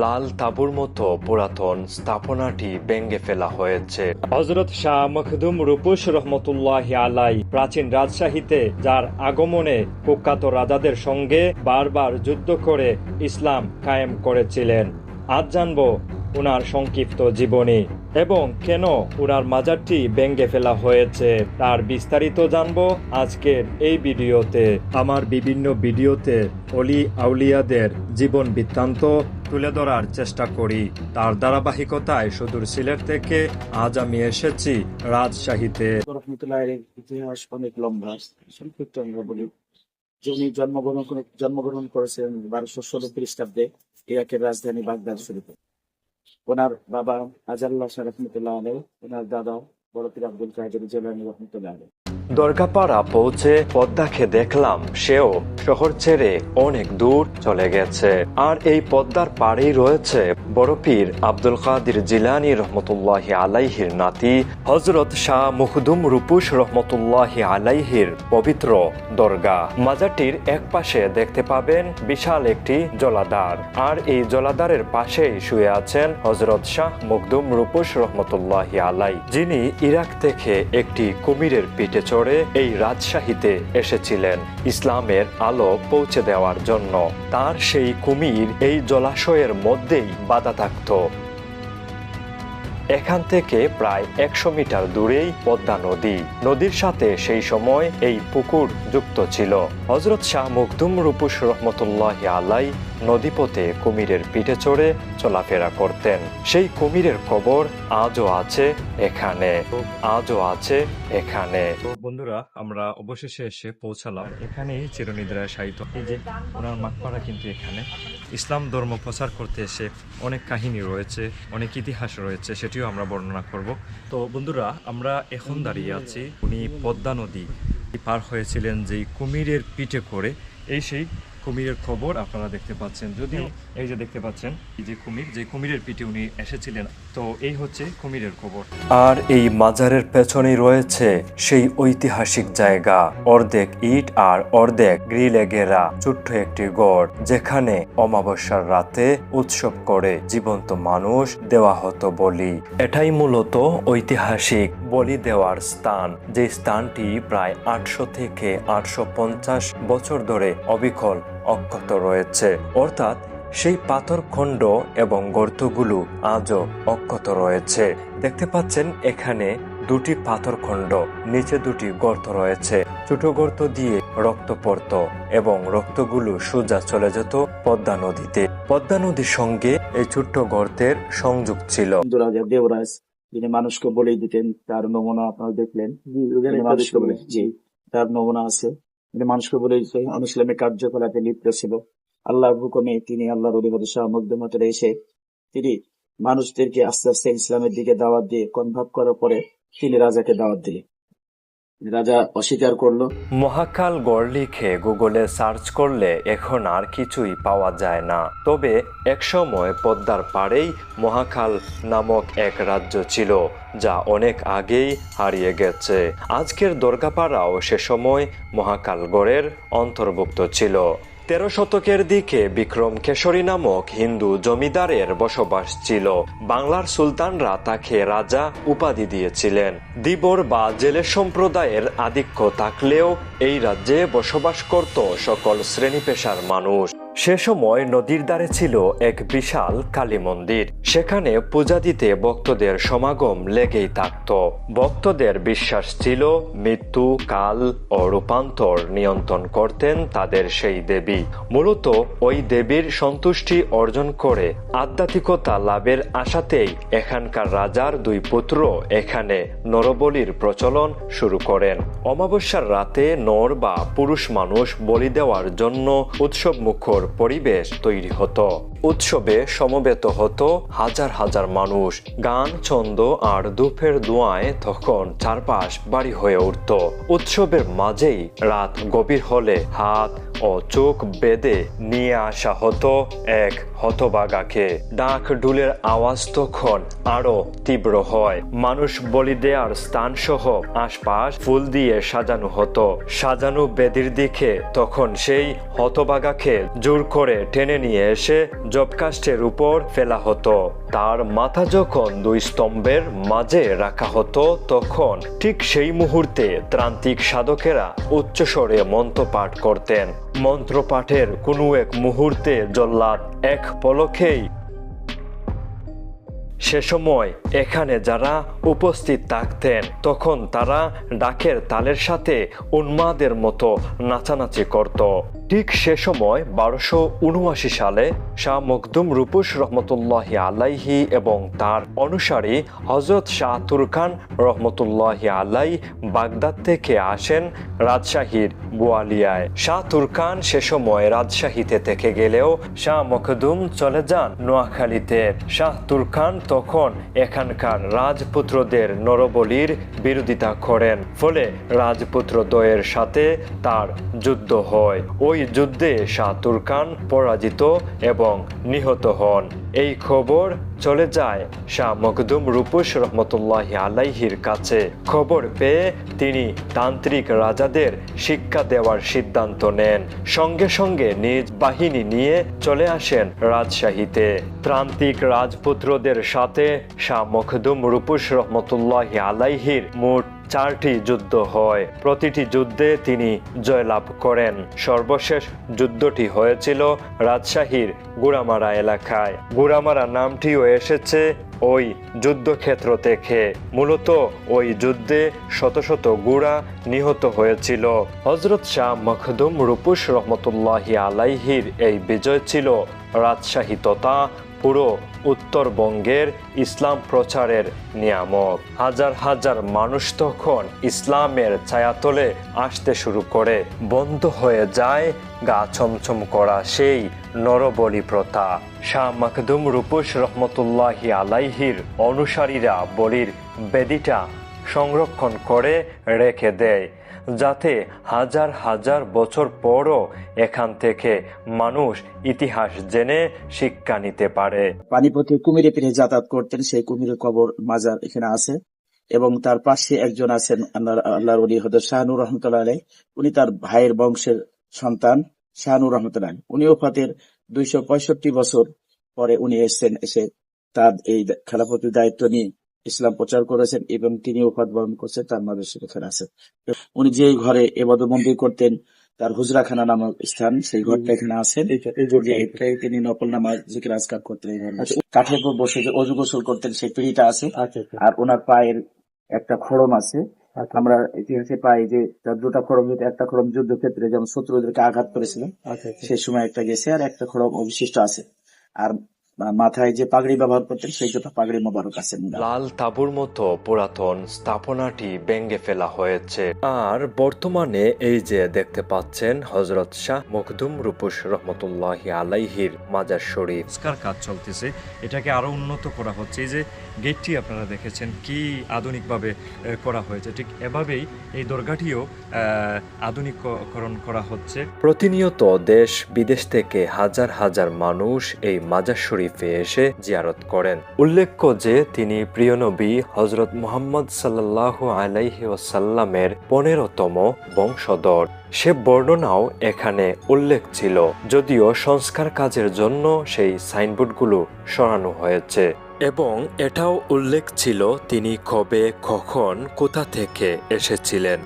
লাল তাঁবুর মতো পুরাতন স্থাপনাটি ভেঙে ফেলা হয়েছে। হজরত শাহ মখদুম রূপুস রহমতুল্লাহ আলাই প্রাচীন রাজশাহীতে, যার আগমনে কুখ্যাত রাজাদের সঙ্গে বারবার যুদ্ধ করে ইসলাম কায়েম করেছিলেন। আজ জানব উনার সংক্ষিপ্ত জীবনী এবং কেন উনার মাজারটি ভেঙে ফেলা হয়েছে। তার বিস্তারিত জানব আজকের এই ভিডিওতে। আমার বিভিন্ন ভিডিওতে অলি আউলিয়াদের জীবন বৃত্তান্ত তুলে ধরার চেষ্টা করি। তার ধারাবাহিকতায় সুদূর সিলেট থেকে আজ আমি এসেছি রাজশাহীতে। ইতিহাস অনেক লম্বা, সংক্ষিপ্ত আমরা বলি। যিনি জন্মগ্রহণ জন্মগ্রহণ করেছেন বারোশো ষোলো খ্রিস্টাব্দে ইরাকের রাজধানী বাগদাদ শরীফে। ওনার বাবা আজাল্লাহ রহমতুল্লাহ ওনার দাদা বড় পীর আব্দুল কাদের জেলানি রহমতুল্লাহ দরগাপাড়া পৌঁছে পদ্মাকে দেখলাম, সেও শহর ছেড়ে অনেক দূর চলে গেছে। আর এই পদ্মার পাড়েই রয়েছে বড়পীর আব্দুল কাদির জিলানি রহমতুল্লাহ আলাইহির নাতি হজরত শাহ মুখদুম রহমতুল্লাহ আলাইহির পবিত্র দরগা। মাজারটির এক পাশে দেখতে পাবেন বিশাল একটি জলাধার। আর এই জলাধারের পাশেই শুয়ে আছেন হজরত শাহ মুখদুম রূপুস রহমতুল্লাহ আলাই, যিনি ইরাক থেকে একটি কুমিরের পিঠে চড়ে এই রাজশাহীতে এসেছিলেন ইসলামের আলো পৌঁছে দেওয়ার জন্য। তার সেই কুমির এই জলাশয়ের মধ্যেই বাধা থাকত। এখান থেকে প্রায় একশো মিটার দূরেই পদ্মা নদী। নদীর সাথে সেই সময় এই পুকুর যুক্ত ছিল। হজরত শাহ মুখদুম রূপুস রহমতুল্লাহ আলাই নদীপথে কুমিরের পিঠে চড়ে চলাফেরা করতেন। সেই কুমিরের কবর আজও আছে এখানে, আজও আছে এখানে। বন্ধুরা, আমরা অবশেষে এসে পৌঁছালাম। এখানেই চিরনিদ্রায় এই যে ওনার মাকপাড়া কিন্তু এখানে। ইসলাম ধর্ম প্রচার করতে এসে অনেক কাহিনী রয়েছে, অনেক ইতিহাস রয়েছে, সেটিও আমরা বর্ণনা করব। তো বন্ধুরা, আমরা এখন দাঁড়িয়ে আছি উনি পদ্মা নদী পার হয়েছিলেন যেই কুমিরের পিঠে করে। এই সেই কুমিরের খবর আপনারা দেখতে পাচ্ছেন যদিও এই যে দেখতে পাচ্ছেন এই যে কুমির যে কুমিরের পিঠে উনি এসেছিলেন তো এই হচ্ছে কুমিরের খবর। আর এই মাজারের পেছনেই রয়েছে সেই ঐতিহাসিক জায়গা অর্ধেক ইট আর অর্ধেক গ্রিলে ঘেরা ছোট্ট একটি গড় যেখানে অমাবস্যার রাতে উৎসব করে জীবন্ত মানুষ দেওয়া হতো বলি। এটাই মূলত ঐতিহাসিক বলি দেওয়ার স্থান যে স্থানটি প্রায় আটশো থেকে আটশো পঞ্চাশ বছর ধরে অবিকল অক্ষত রয়েছে। অর্থাৎ সেই পাথর পাথরখণ্ড এবং গর্তগুলো আজও অক্ষত রয়েছে। দেখতে পাচ্ছেন এখানে দুটি পাথর পাথরখণ্ড নিচে দুটি গর্ত রয়েছে। ছোট গর্ত দিয়ে রক্ত পড়ত এবং রক্তগুলো সোজা চলে যেত পদ্মা নদীতে। পদ্মা নদীর সঙ্গে এই ছোট্ট গর্তের সংযোগ ছিল। দেবরাজ যিনি মানুষকে বলে দিতেন তার নমুনা আপনারা দেখলেন। তার নমুনা আছে। মানুষকে বলে অনুশীলনের কার্যকলাপে লিপ্ত ছিল। আল্লাহর হুকুমে তিনি আল্লাহর অধিপতি শাহ মকদমতের এসে তিনি মানুষদেরকে আস্তে আস্তে ইসলামের দিকে দাওয়াত দিয়ে কনভার্ট করার পরে তিনি রাজাকে দাওয়াত দিলেন। রাজা অস্বীকার করল। মহাকাল গড় লিখে গুগলে সার্চ করলে এখন আর কিছুই পাওয়া যায় না। তবে একসময় পদ্মার পাড়েই মহাকাল নামক এক রাজ্য ছিল, যা অনেক আগেই হারিয়ে গেছে। আজকের দুর্গাপাড়াও সে সময় মহাকালগড়ের অন্তর্ভুক্ত ছিল। তেরো শতকের দিকে বিক্রম কেশরী নামক হিন্দু জমিদারের বসবাস ছিল। বাংলার সুলতানরা তাকে রাজা উপাধি দিয়েছিলেন। দিবর বা জেলে সম্প্রদায়ের আধিক্য থাকলেও এই রাজ্যে বসবাস করত সকল শ্রেণি পেশার মানুষ। সে সময় নদীর ধারে ছিল এক বিশাল কালী মন্দির। সেখানে পূজা দিতে ভক্তদের সমাগম লেগেই থাকত। ভক্তদের বিশ্বাস ছিল মৃত্যু, কাল ও রূপান্তর নিয়ন্ত্রণ করতেন তাদের সেই দেবী। মূলত ওই দেবীর সন্তুষ্টি অর্জন করে আধ্যাত্মিকতা লাভের আশাতেই এখানকার রাজার দুই পুত্র এখানে নরবলির প্রচলন শুরু করেন। অমাবস্যার রাতে নর বা পুরুষ মানুষ বলি দেওয়ার জন্য উৎসব মুখর পরিবেশ তৈরি হতো। উৎসবে সমবেত হতো হাজার হাজার মানুষ। গান, ছন্দ আর ধূপের দোয়ায় তখন চারপাশ বাড়ি হয়ে উঠত। উৎসবের মাঝেই রাত গভীর হলে হাত ও চোখ বেঁধে নিয়ে আসা হতো এক হতবাগাকে ডাক ডুলের আওয়াজ তখন আরও তীব্র হয়। মানুষ বলি দেওয়ার স্থান সহ আশপাশ ফুল দিয়ে সাজানো হতো। সাজানো বেদির দিকে তখন সেই হতবাগাকে জোর করে টেনে নিয়ে এসে জবকাষ্টের উপর ফেলা হতো। তার মাথা যখন দুই স্তম্ভের মাঝে রাখা হতো, তখন ঠিক সেই মুহূর্তে ত্রান্তিক সাধকেরা উচ্চস্বরে মন্ত্র পাঠ করতেন। মন্ত্র পাঠের কোনো এক মুহূর্তে জল্লাদ এক পলকেই সে সময় এখানে যারা উপস্থিত থাকতেন, তখন তারা ডাকের তালের সাথে উন্মাদের মতো নাচানাচি করত। ঠিক সে সময় বারোশো উনআশি সালে শাহ মখদুম রূপুস রহমতুল্লাহ আলাইহি এবং তার অনুসারী হজরত শাহ তুরকান রহমতুল্লাহ আলাই বাগদাদ থেকে আসেন রাজশাহীর বোয়ালিয়ায়। শাহ তুরকান সে সময় রাজশাহীতে থেকে গেলেও শাহ মখদুম চলে যান নোয়াখালীতে। শাহ তুরকান তখন এখানকার রাজপুত্রদের নরবলির বিরোধিতা করেন, ফলে রাজপুত্র দ্বয়ের সাথে তার যুদ্ধ হয়। ওই যুদ্ধে শাহ তুরকান পরাজিত এবং নিহত হন। এই খবর চলে যায় শাহ মখদুম রূপুস রহমতুল্লাহ আলাইহির কাছে। খবর পেয়ে তিনি তান্ত্রিক রাজাদের শিক্ষা দেওয়ার সিদ্ধান্ত নেন। সঙ্গে সঙ্গে নিজ বাহিনী নিয়ে চলে আসেন রাজশাহীতে। প্রান্তিক রাজপুত্রদের সাথে শাহ মখদুম রূপুস রহমতুল্লাহ আলাইহির মোট চারটি যুদ্ধ হয়। প্রতিটি যুদ্ধে তিনি জয়লাভ করেন। সর্বশেষ যুদ্ধটি হয়েছিল রাজশাহীর গুড়ামারা এলাকায়। গুড়ামারা নামটিও এসেছে ওই যুদ্ধক্ষেত্র থেকে। মূলত ওই যুদ্ধে শত শত গুড়া নিহত হয়েছিল। হজরত শাহ মখদুম রূপুস রহমতুল্লাহ আলাইহির এই বিজয় ছিল রাজশাহী তথা পুরো উত্তরবঙ্গের ইসলাম প্রচারের নিয়ামক। হাজার হাজার মানুষ তখন ইসলামের ছায়াতলে আসতে শুরু করে। বন্ধ হয়ে যায় গা ছমছম করা সেই নরবলি প্রথা। শাহ মখদুম রূপুস রহমতুল্লাহি আলাইহির অনুসারীরা বলির বেদিটা সংরক্ষণ করে রেখে দেয়। যাতে হাজার হাজার বছর পরও এখান থেকে মানুষ ইতিহাস জেনে শিক্ষা নিতে পারে। পানিপথে কুমিরে পিঠে যাতায়াত করতেন, সেই কুমিরের কবর মাজার এখানে আছে। এবং তার পাশে একজন আছেন আল্লাহ উনি হয়তো শাহানুর রহমতুল্লাহ আলাই উনি তার ভাইয়ের বংশের সন্তান শাহানুর রহমতুল্লাহ। উনি ওফাতের দুইশো বছর পরে উনি এসেছেন, এসে তার এই খেলাপতির দায়িত্ব নিয়ে ইসলাম প্রচার করেছেন এবং তিনি ওফাত বরণ করছেন তার মাদের এখানে আছে। উনি যে ঘরে এবাদত মন্দির করতেন তার হুজরাখানা নামক স্থান সেই ঘরটা এখানে আছে। এটাই তিনি নকল নামাজ জিকির আজকার করতেন কাঠের উপর বসে যে অজু গোসল করতেন সেই পিঁড়িটা আছে। আর ওনার পায়ের একটা খড়ম আছে। আমরা ইতিহাসে পাই যে তার দুটা খড়ম একটা খড়ম যুদ্ধক্ষেত্রে যেমন শত্রুদেরকে আঘাত করেছিলেন সেই সময় একটা গেছে আর একটা খড়ম অবশিষ্ট আছে। আর মাথায় যে পাগড়ি ব্যবহার করতেন সেই দুটো পাগড়ি মোবারক আছে লাল তাবুর মতো পুরাতন স্থাপনাটি ভেঙে ফেলা হয়েছে। আর বর্তমানে এই যে দেখতে পাচ্ছেন হজরত শাহ মখদুম রূপুস রহমতুল্লাহ আলাইহির মাজার শরীফ। সংস্কার কাজ চলতেছে এটাকে আরও উন্নত করা হচ্ছে। এই যে গেটটি আপনারা দেখেছেন কি আধুনিকভাবে করা হয়েছে। ঠিক এভাবেই এই দরগাটিও আহ, আধুনিককরণ করা হচ্ছে। প্রতিনিয়ত দেশ বিদেশ থেকে হাজার হাজার মানুষ এই মাজার শরীফে এসে জিয়ারত করেন। উল্লেখ্য যে, তিনি প্রিয় নবী হজরত মুহাম্মদ সাল্লাহ আলাইহি ওসাল্লামের পনেরোতম বংশধর। সে বর্ণনাও এখানে উল্লেখ ছিল, যদিও সংস্কার কাজের জন্য সেই সাইনবোর্ডগুলো সরানো হয়েছে। এবং এটাও উল্লেখ ছিল, তিনি কবে, কখন, কোথা থেকে এসেছিলেন।